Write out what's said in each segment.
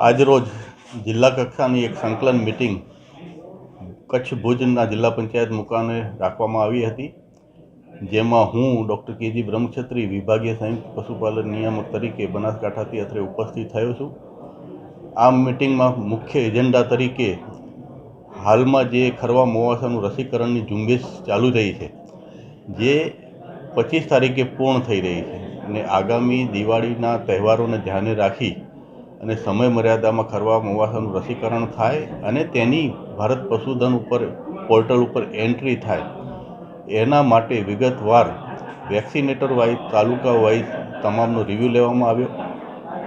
આજરોજ જિલ્લા કક્ષાની એક સંકલન મિટિંગ કચ્છ ભુજના જિલ્લા પંચાયત મુકામે રાખવામાં આવી હતી, જેમાં હું, ડૉક્ટર કેજી બ્રહ્મક્ષત્રી વિભાગીય સંયુક્ત પશુપાલન નિયામક તરીકે બનાસકાંઠાથી અત્રે ઉપસ્થિત થયો છું. આ મિટિંગમાં મુખ્ય એજન્ડા તરીકે હાલમાં જે ખરવા મોવાસાનું રસીકરણની ઝુંબેશ ચાલુ રહી છે, જે પચીસ તારીખે પૂર્ણ થઈ રહી છે. અને આગામી દિવાળીના તહેવારોને ધ્યાને રાખી અને સમય મર્યાદામાં ખરવા મોવાસાનું રસીકરણ થાય અને તેની ભારત પશુધન ઉપર, પોર્ટલ ઉપર એન્ટ્રી થાય. એના માટે વિગતવાર વેક્સિનેટર વાઇઝ, તાલુકા વાઇઝ તમામનો રિવ્યૂ લેવામાં આવ્યો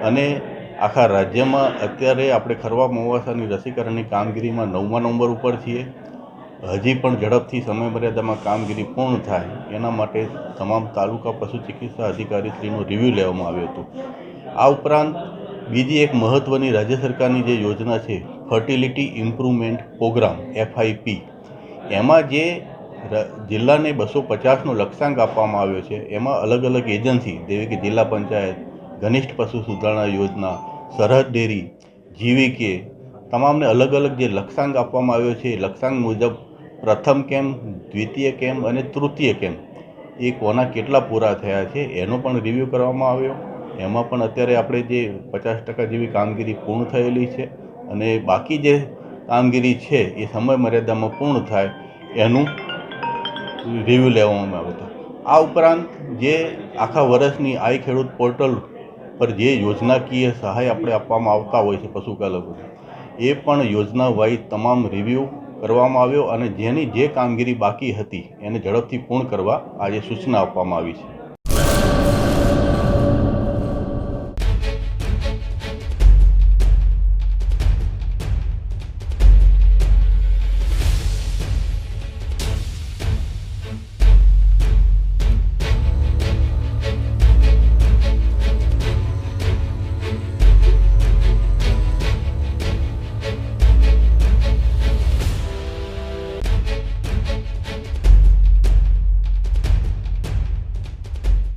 અને આખા રાજ્યમાં અત્યારે આપણે ખરવા મોવાસાની રસીકરણની કામગીરીમાં નવમા નંબર ઉપર છીએ. હજી પણ ઝડપથી સમય મર્યાદામાં કામગીરી પૂર્ણ થાય એના માટે તમામ તાલુકા પશુ ચિકિત્સા અધિકારીશ્રીનો રિવ્યૂ લેવામાં આવ્યો હતો. આ ઉપરાંત બીજી એક મહત્ત્વની રાજ્ય સરકારની જે યોજના છે ફર્ટિલિટી ઇમ્પ્રુવમેન્ટ પ્રોગ્રામ એફઆઈપી એમાં જે જિલ્લાને બસો પચાસનો લક્ષ્યાંક આપવામાં આવ્યો છે, એમાં અલગ અલગ એજન્સી, જેવી કે જિલ્લા પંચાયત, ઘનિષ્ઠ પશુ સુધારણા યોજના, સરહદ ડેરી, જીવીકે, તમામને અલગ અલગ જે લક્ષ્યાંક આપવામાં આવ્યો છે, એ લક્ષ્યાંક મુજબ પ્રથમ કેમ્પ દ્વિતીય કેમ્પ અને તૃતીય કેમ્પ એ કોના કેટલા પૂરા થયા છે, એનો પણ રિવ્યૂ કરવામાં આવ્યો. એમાં પણ અત્યારે આપણે જે પચાસ ટકા જેવી કામગીરી પૂર્ણ થયેલી છે અને બાકી જે કામગીરી છે એ સમય મર્યાદામાં પૂર્ણ થાય એનું રિવ્યૂ લેવામાં આવ્યો હતો આ ઉપરાંત જે આખા વર્ષની આઈ ખેડૂત પોર્ટલ પર જે યોજનાકીય સહાય આપણે આપવામાં આવતા હોય છે પશુપાલકોને, એ પણ યોજના વાઇઝ તમામ રિવ્યૂ કરવામાં આવ્યો અને જેની જે કામગીરી બાકી હતી એને ઝડપથી પૂર્ણ કરવા આજે સૂચના આપવામાં આવી છે.